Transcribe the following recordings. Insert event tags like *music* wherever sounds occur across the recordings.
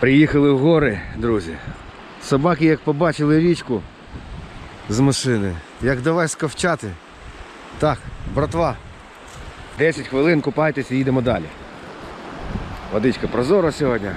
Приїхали в гори, друзі. Собаки, як побачили річку з машини, як давай сковчати. Так, братва, 10 хвилин купайтеся і їдемо далі. Водичка прозора сьогодні.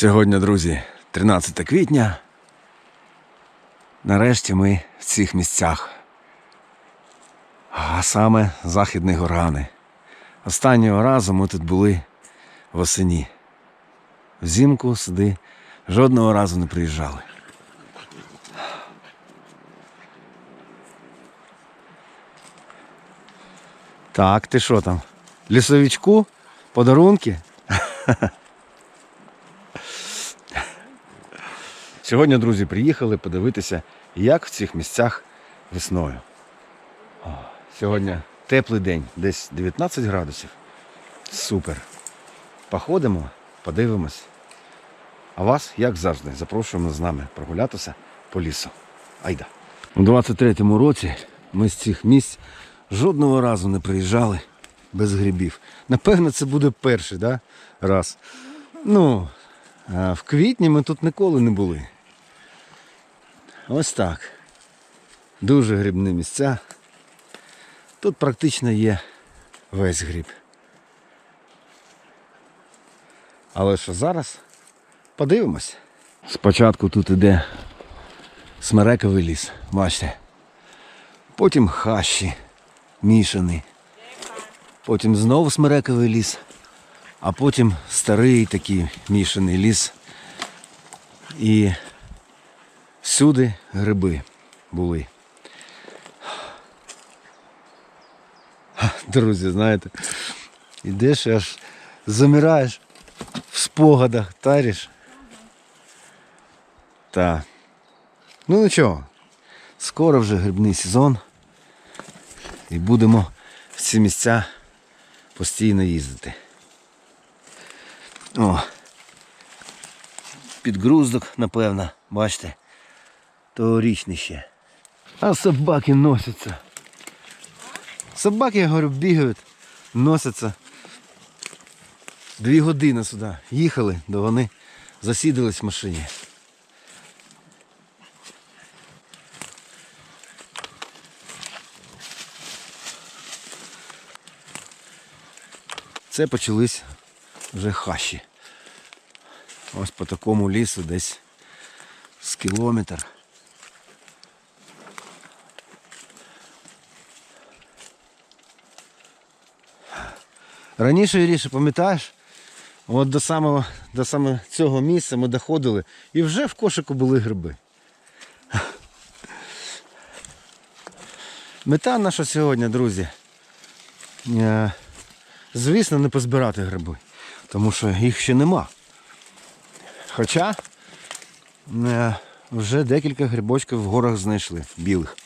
Сьогодні, друзі, 13 квітня. Нарешті ми в цих місцях. А саме Західні Горгани. Останнього разу ми тут були восені. Взимку сюди жодного разу не приїжджали. Так, ти що там? Лісовичку? Подарунки? *laughs* Сьогодні, друзі, приїхали подивитися, як в цих місцях весною. О, Сьогодні теплий день, десь 19 градусів. Супер. Походимо, подивимось. А вас, як завжди, запрошуємо з нами прогулятися по лісу. Айда. У 23-му році ми з цих місць жодного разу не приїжджали без грибів. Напевно, це буде перший да? раз. Ну, в квітні ми тут ніколи не були. Ось так. Дуже грибні місця. Тут практично є весь гриб. Але що зараз? Подивимось. Спочатку тут іде смерековий ліс, бачите. Потім хащі мішаний. Потім знову смерековий ліс, а потім старий такий мішаний ліс. І всюди гриби були. Друзі, знаєте, ідеш аж замираєш в спогадах, таріш. Та. Ну нічого, скоро вже грибний сезон. І будемо в ці місця постійно їздити. О, підгруздок, напевно, бачите, тогорічний ще. А собаки носяться. Собаки, я говорю, бігають, носяться. Дві години сюди їхали, до вони засідались в машині. Це почались вже хащі. Ось по такому лісу десь з кілометр. Раніше, Іріше, пам'ятаєш, от до самого, до саме цього місця ми доходили і вже в кошику були гриби. Мета наша сьогодні, друзі, е, звісно, не позбирати гриби, тому що їх ще нема. Хоча е, вже декілька грибочків в горах знайшли, білих,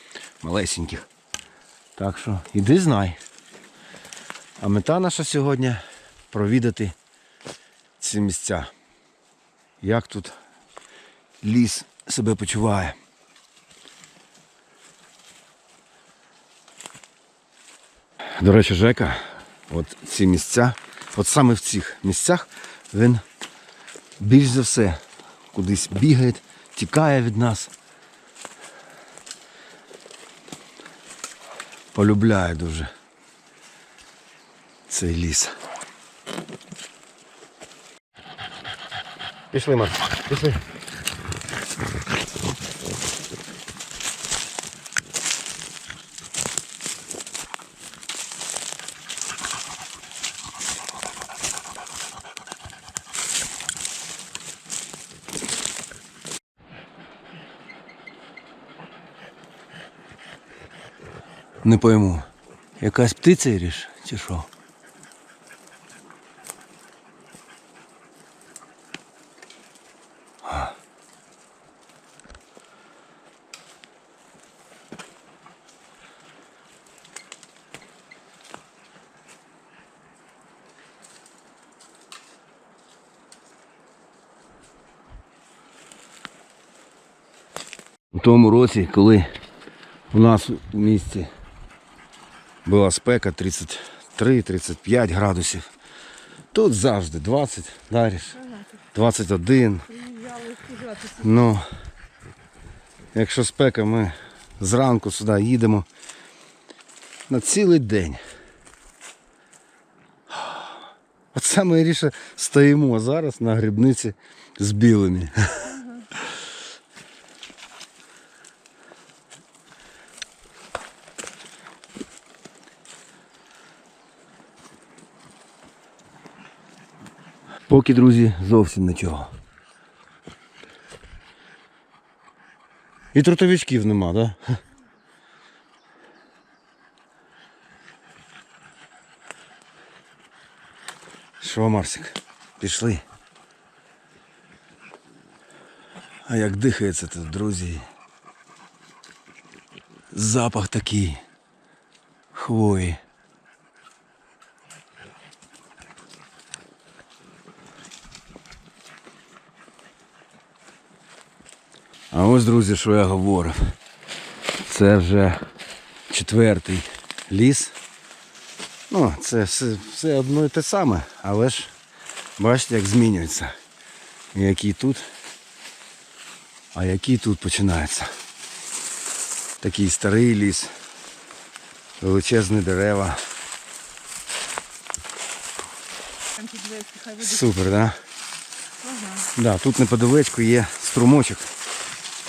малесеньких. Так що іди знай. А мета наша сьогодні провідати ці місця. Як тут ліс себе почуває. До речі, Жека, от ці місця, от саме в цих місцях він більш за все кудись бігає, тікає від нас. Полюбляє дуже цей ліс. Пішли, Марк, пішли. Не пойму. Якась птиця ріж, чи що? Тому році, коли у нас у місті була спека 33-35 градусів. Тут завжди 20, дариш, 21. Ну, якщо спека, ми зранку сюди їдемо на цілий день. Оце ми ріше стоїмо зараз на грибниці з білими. Поки, друзі, зовсім нічого. І трутовичків нема, так? Да? Що, Марсик, пішли. А як дихається тут, друзі. Запах такий хвої. А ось, друзі, що я говорив. Це вже четвертий ліс. Ну, це все, все одно і те саме, але ж бачите, як змінюється. Який тут, а який тут починається. Такий старий ліс, величезні дерева. Супер, да? Ага. Да, тут неподалечку є струмочок.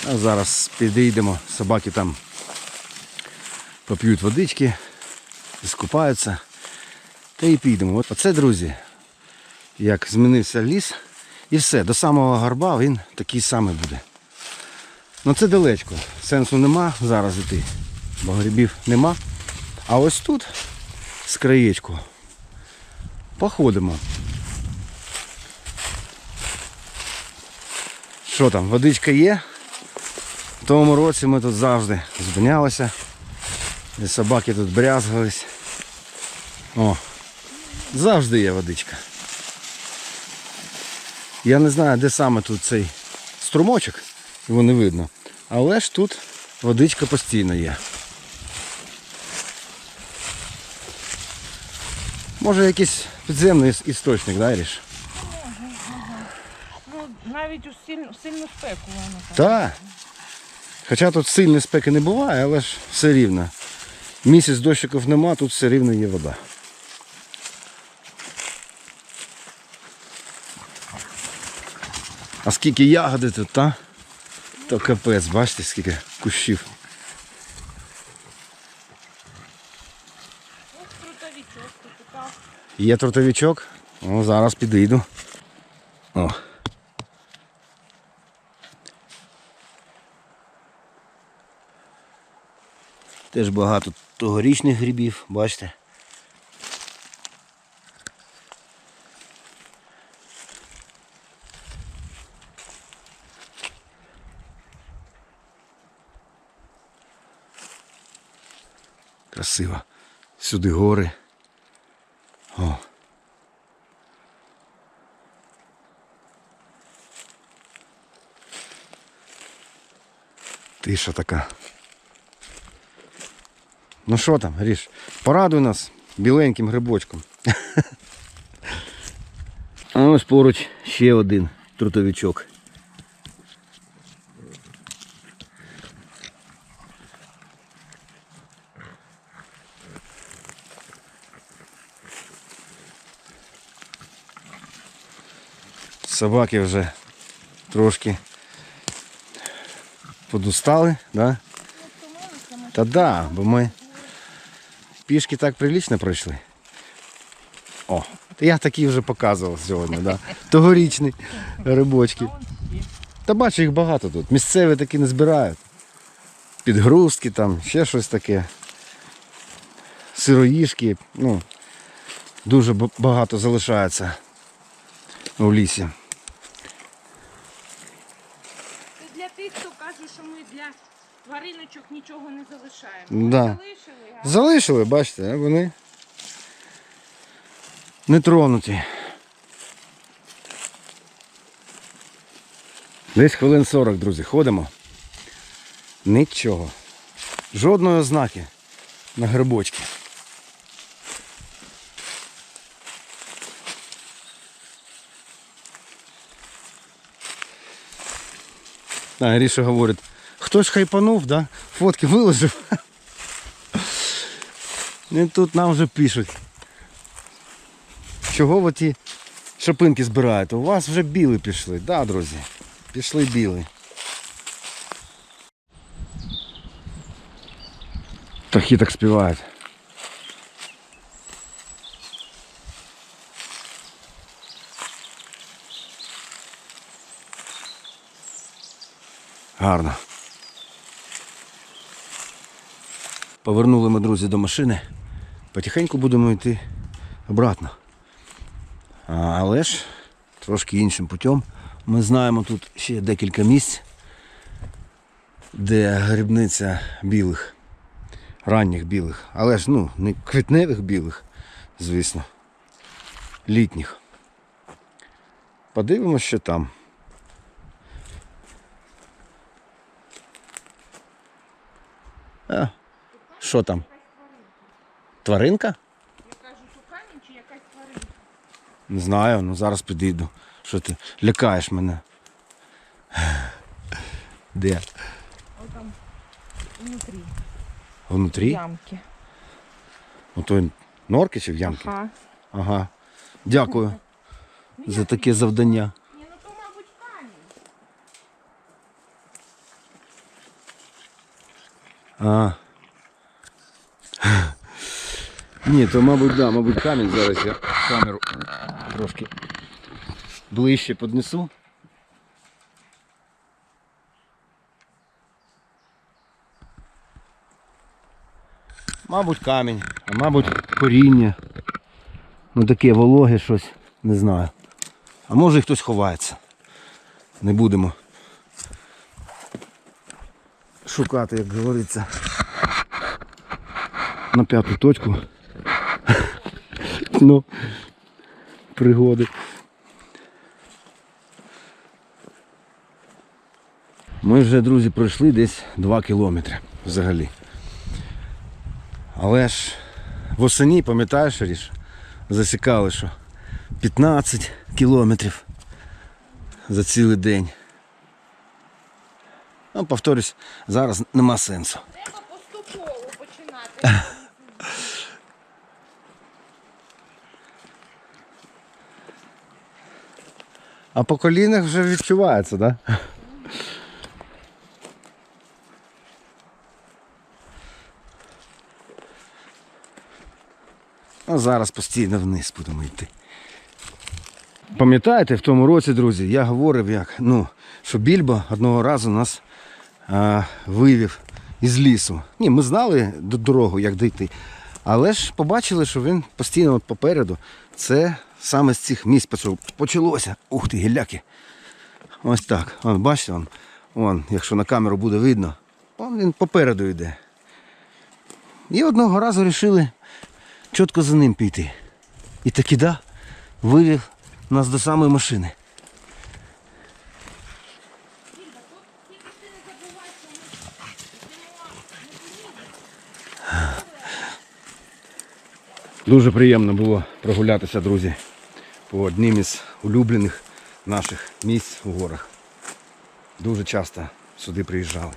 А зараз підійдемо, собаки там поп'ють водички, скупаються. Та і підемо. Оце, друзі, як змінився ліс, і все, до самого горба він такий самий буде. Ну це далечко, сенсу нема зараз йти, бо грибів нема. А ось тут, з краєчку, походимо. Що там, водичка є? В тому році ми тут завжди зупинялися. І собаки тут брязгались. О, завжди є водичка. Я не знаю, де саме тут цей струмочок, його не видно. Але ж тут водичка постійно є. Може якийсь підземний істочник, да, Іріш? Ну, навіть у сильну, спеку воно так. Так. Хоча тут сильної спеки не буває, але ж все рівно. Місяць дощиків нема, тут все рівно є вода. А скільки ягоди тут, та? То капець, бачите, скільки кущів. Є трутовичок? О, зараз підійду. О. Теж багато тогорічних грибів, бачите. Красиво. Сюди гори. О. Тиша така. Ну що там, Гріш, порадуй нас біленьким грибочком. А ось поруч ще один трутовичок. Собаки вже трошки подустали, да? Та да, бо ми пішки так прилічно пройшли. О, я такі вже показував сьогодні, да. Тогорічні рибочки. Та бачу, їх багато тут. Місцеві такі не збирають. Підгрузки там, ще щось таке. Сироїшки, ну, дуже багато залишається у лісі. Це для тих, хто каже, що ми для твариночок нічого не залишаємо. Да. Залишили, а Залишили, бачите, вони не тронуті. Десь хвилин 40, друзі, ходимо. Нічого. Жодної ознаки на грибочки. А, Гріша говорить, хто ж хайпанув, да? Фотки виложив. І тут нам вже пишуть. Чого ви ті шапинки збираєте? У вас вже біли пішли, да, друзі? Пішли біли. Птахи так співають. Гарно. Повернули ми, друзі, до машини. Потихеньку будемо йти обратно. Але ж трошки іншим путем. Ми знаємо тут ще декілька місць, де грибниця білих, ранніх білих. Але ж ну, не квітневих білих, звісно. Літніх. Подивимось, що там. Що там? Тваринка? я кажу, тукані чи якась тваринка. Не знаю, ну зараз підійду. Що ти лякаєш мене? Де? О там внутрі Внутрі? ямки. У той норки чи в ямки? Ага. Ага. Дякую за таке завдання. Ні, ну то, мабуть, камінь. А. Ні, то мабуть, да, мабуть, камінь зараз я камеру трошки ближче піднесу. Мабуть, камінь, а мабуть, коріння. Ну таке вологе щось, не знаю. А може і хтось ховається. Не будемо шукати, як говориться, на п'яту точку. ну, пригоди. Ми вже, друзі, пройшли десь 2 кілометри взагалі. Але ж восені, пам'ятаєш, Ріш, засікали, що 15 кілометрів за цілий день. Ну, повторюсь, зараз нема сенсу. Треба поступово починати. *laughs* А по колінах вже відчувається, так? Да? А зараз постійно вниз будемо йти. Пам'ятаєте, в тому році, друзі, я говорив, як, ну, що Більбо одного разу нас а, вивів із лісу. Ні, ми знали до дорогу, як дійти. Але ж побачили, що він постійно от попереду. Це саме з цих місць почалося. Ух ти, гілляки. Ось так. Вон, бачите, вон, вон, якщо на камеру буде видно, вон він попереду йде. І одного разу вирішили чітко за ним піти. І таки да, вивів нас до самої машини. Дуже приємно було прогулятися, друзі, по одним із улюблених наших місць у горах. Дуже часто сюди приїжджали.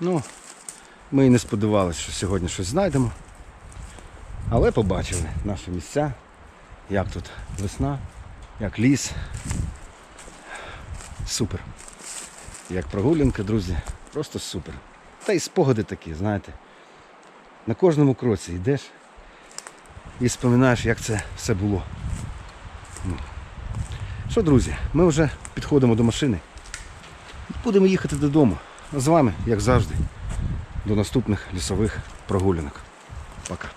Ну, ми і не сподівалися, що сьогодні щось знайдемо. Але побачили наші місця, як тут весна, як ліс. Супер. Як прогулянка, друзі, просто супер. Та й спогади такі, знаєте. На кожному кроці йдеш і споминаєш, як це все було. Ну. Що, друзі, ми вже підходимо до машини. Будемо їхати додому. З вами, як завжди, до наступних лісових прогулянок. Пока.